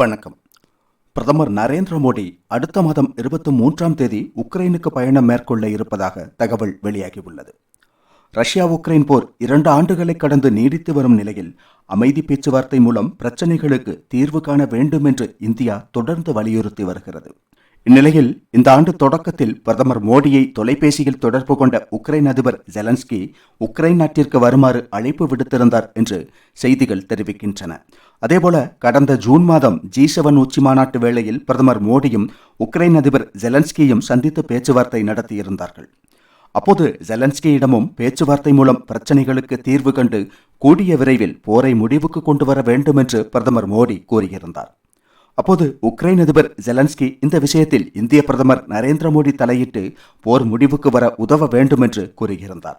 வணக்கம். பிரதமர் நரேந்திர மோடி அடுத்த மாதம் இருபத்தி மூன்றாம் தேதி உக்ரைனுக்கு பயணம் மேற்கொள்ள இருப்பதாக தகவல் வெளியாகியுள்ளது. ரஷ்யா உக்ரைன் போர் இரண்டு ஆண்டுகளை கடந்து நீடித்து வரும் நிலையில் அமைதி பேச்சுவார்த்தை மூலம் பிரச்சினைகளுக்கு தீர்வு காண வேண்டும் என்று இந்தியா தொடர்ந்து வலியுறுத்தி வருகிறது. இந்நிலையில் இந்த ஆண்டு தொடக்கத்தில் பிரதமர் மோடியை தொலைபேசியில் தொடர்பு கொண்ட உக்ரைன் அதிபர் ஜெலன்ஸ்கி உக்ரைன் நாட்டிற்கு வருமாறு அழைப்பு விடுத்திருந்தார் என்று செய்திகள் தெரிவிக்கின்றன. அதேபோல கடந்த ஜூன் மாதம் ஜி செவன் உச்சி மாநாட்டு வேளையில் பிரதமர் மோடியும் உக்ரைன் அதிபர் ஜெலன்ஸ்கியும் சந்தித்து பேச்சுவார்த்தை நடத்தியிருந்தார்கள். அப்போது ஜெலன்ஸ்கியிடமும் பேச்சுவார்த்தை மூலம் பிரச்சனைகளுக்கு தீர்வு கண்டு கூடிய விரைவில் போரை முடிவுக்கு கொண்டு வர வேண்டும் என்று பிரதமர் மோடி கூறியிருந்தார். அப்போது உக்ரைன் அதிபர் ஜெலன்ஸ்கி இந்த விஷயத்தில் இந்திய பிரதமர் நரேந்திர மோடி தலையிட்டு போர் முடிவுக்கு வர உதவ வேண்டும் என்று கூறியிருந்தார்.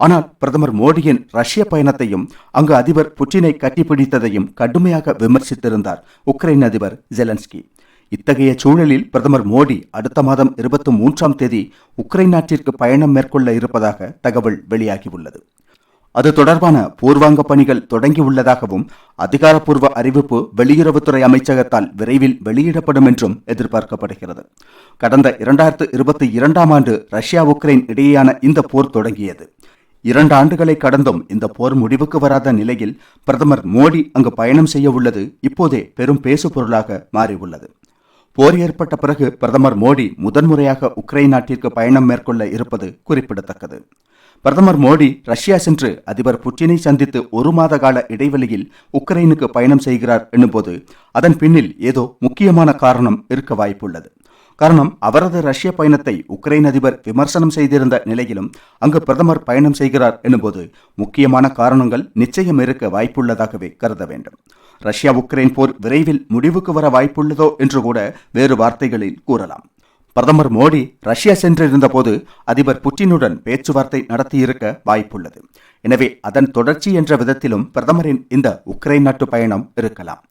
ஆனால் பிரதமர் மோடியின் ரஷ்ய பயணத்தையும் அங்கு அதிபர் புட்டினை கட்டிப்பிடித்ததையும் கடுமையாக விமர்சித்திருந்தார் உக்ரைன் அதிபர் ஜெலன்ஸ்கி. இத்தகைய சூழலில் பிரதமர் மோடி அடுத்த மாதம் இருபத்தி மூன்றாம் தேதி உக்ரைன் நாட்டிற்கு பயணம் மேற்கொள்ள இருப்பதாக தகவல் வெளியாகியுள்ளது. அது தொடர்பான பூர்வாங்க பணிகள் தொடங்கியுள்ளதாகவும் அதிகாரப்பூர்வ அறிவிப்பு வெளியுறவுத்துறை அமைச்சகத்தால் விரைவில் வெளியிடப்படும் என்றும் எதிர்பார்க்கப்படுகிறது. கடந்த இரண்டாயிரத்து இருபத்தி இரண்டாம் ஆண்டு ரஷ்யா உக்ரைன் இடையேயான இந்த போர் தொடங்கியது. இரண்டு ஆண்டுகளை கடந்தும் இந்த போர் முடிவுக்கு வராத நிலையில் பிரதமர் மோடி அங்கு பயணம் செய்ய உள்ளது இப்போதே பெரும் பேசு பொருளாக மாறியுள்ளது. போர் ஏற்பட்ட பிறகு பிரதமர் மோடி முதன்முறையாக உக்ரைன் நாட்டிற்கு பயணம் மேற்கொள்ள இருப்பது குறிப்பிடத்தக்கது. பிரதமர் மோடி ரஷ்யா சென்று அதிபர் புட்டினை சந்தித்து ஒரு மாத கால இடைவெளியில் உக்ரைனுக்கு பயணம் செய்கிறார் என்னும்போது அதன் பின்னில் ஏதோ முக்கியமான காரணம் இருக்க வாய்ப்புள்ளது. காரணம் அவரது ரஷ்ய பயணத்தை உக்ரைன் அதிபர் விமர்சனம் செய்திருந்த நிலையிலும் அங்கு பிரதமர் பயணம் செய்கிறார் எனும்போது முக்கியமான காரணங்கள் நிச்சயம் இருக்க வாய்ப்புள்ளதாகவே கருத வேண்டும். ரஷ்யா உக்ரைன் போர் விரைவில் முடிவுக்கு வர வாய்ப்புள்ளதோ என்று கூட வேறு வார்த்தைகளில் கூறலாம். பிரதமர் மோடி ரஷ்யா சென்றிருந்தபோது அதிபர் புட்டினுடன் பேச்சுவார்த்தை நடத்தியிருக்க வாய்ப்புள்ளது. எனவே அதன் தொடர்ச்சி என்ற விதத்திலும் பிரதமரின் இந்த உக்ரைன் நாட்டு பயணம் இருக்கலாம்.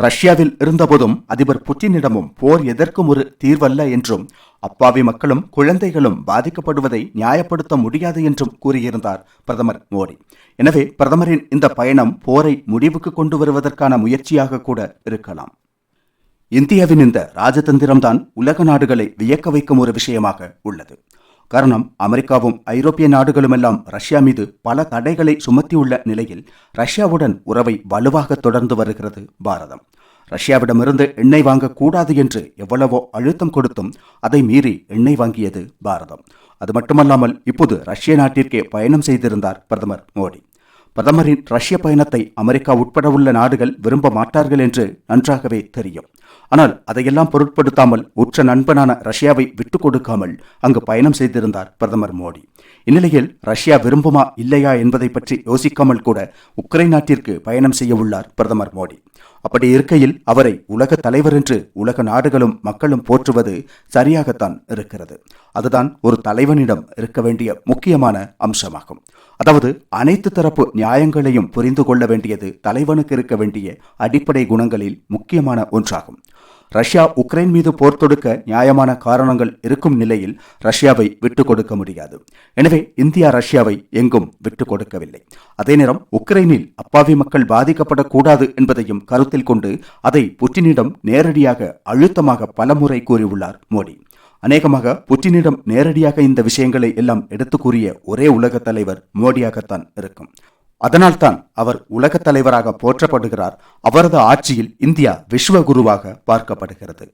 ரஷ்யாவில் இருந்தபோதும் அதிபர் புட்டினிடமும் போர் எதற்கும் ஒரு தீர்வல்ல என்றும் அப்பாவி மக்களும் குழந்தைகளும் பாதிக்கப்படுவதை நியாயப்படுத்த முடியாது என்றும் கூறியிருந்தார் பிரதமர் மோடி. எனவே பிரதமரின் இந்த பயணம் போரை முடிவுக்கு கொண்டு வருவதற்கான முயற்சியாக கூட இருக்கலாம். இந்தியாவின் இந்த ராஜதந்திரம்தான் உலக நாடுகளை வியக்க வைக்கும் ஒரு விஷயமாக உள்ளது. காரணம் அமெரிக்காவும் ஐரோப்பிய நாடுகளுமெல்லாம் ரஷ்யா மீது பல தடைகளை சுமத்தியுள்ள நிலையில் ரஷ்யாவுடன் உறவை வலுவாக தொடர்ந்து வருகிறது பாரதம். ரஷ்யாவிடமிருந்து எண்ணெய் வாங்கக்கூடாது என்று எவ்வளவோ அழுத்தம் கொடுத்தும் அதை மீறி எண்ணெய் வாங்கியது பாரதம். அது மட்டுமல்லாமல் இப்போது ரஷ்ய நாட்டிற்கே பயணம் செய்திருந்தார் பிரதமர் மோடி. பிரதமரின் ரஷ்ய பயணத்தை அமெரிக்கா உட்பட உள்ள நாடுகள் விரும்ப மாட்டார்கள் என்று நன்றாகவே தெரியும். ஆனால் அதையெல்லாம் பொருட்படுத்தாமல் உற்ற நண்பனான ரஷ்யாவை விட்டுக் கொடுக்காமல் அங்கு பயணம் செய்திருந்தார் பிரதமர் மோடி. இந்நிலையில் ரஷ்யா விரும்புமா இல்லையா என்பதை பற்றி யோசிக்காமல் கூட உக்ரைன் நாட்டிற்கு பயணம் செய்ய உள்ளார் பிரதமர் மோடி. அப்படி இருக்கையில் அவரை உலக தலைவர் என்று உலக நாடுகளும் மக்களும் போற்றுவது சரியாகத்தான் இருக்கிறது. அதுதான் ஒரு தலைவனிடம் இருக்க வேண்டிய முக்கியமான அம்சமாகும். அதாவது அனைத்து தரப்பு நியாயங்களையும் புரிந்து கொள்ள வேண்டியது தலைவனுக்கு இருக்க வேண்டிய அடிப்படை குணங்களில் முக்கியமான ஒன்றாகும். ரஷ்யா உக்ரைன் மீது போர் தொடுக்க நியாயமான காரணங்கள் இருக்கும் நிலையில் ரஷ்யாவை விட்டுக் கொடுக்க முடியாது. எனவே இந்தியா ரஷ்யாவை எங்கும் விட்டுக் கொடுக்கவில்லை. அதே நேரம் உக்ரைனில் அப்பாவி மக்கள் பாதிக்கப்படக்கூடாது என்பதையும் கருத்தில் கொண்டு அதை புட்டினிடம் நேரடியாக அழுத்தமாக பலமுறை கூறியுள்ளார் மோடி. அநேகமாக புட்டினிடம் நேரடியாக இந்த விஷயங்களை எல்லாம் எடுத்து கூறிய ஒரே உலக தலைவர் மோடியாகத்தான் இருக்கும். அதனால்தான் அவர் உலகத் தலைவராக போற்றப்படுகிறார். அவரது ஆட்சியில் இந்தியா விஸ்வகுருவாக பார்க்கப்படுகிறது.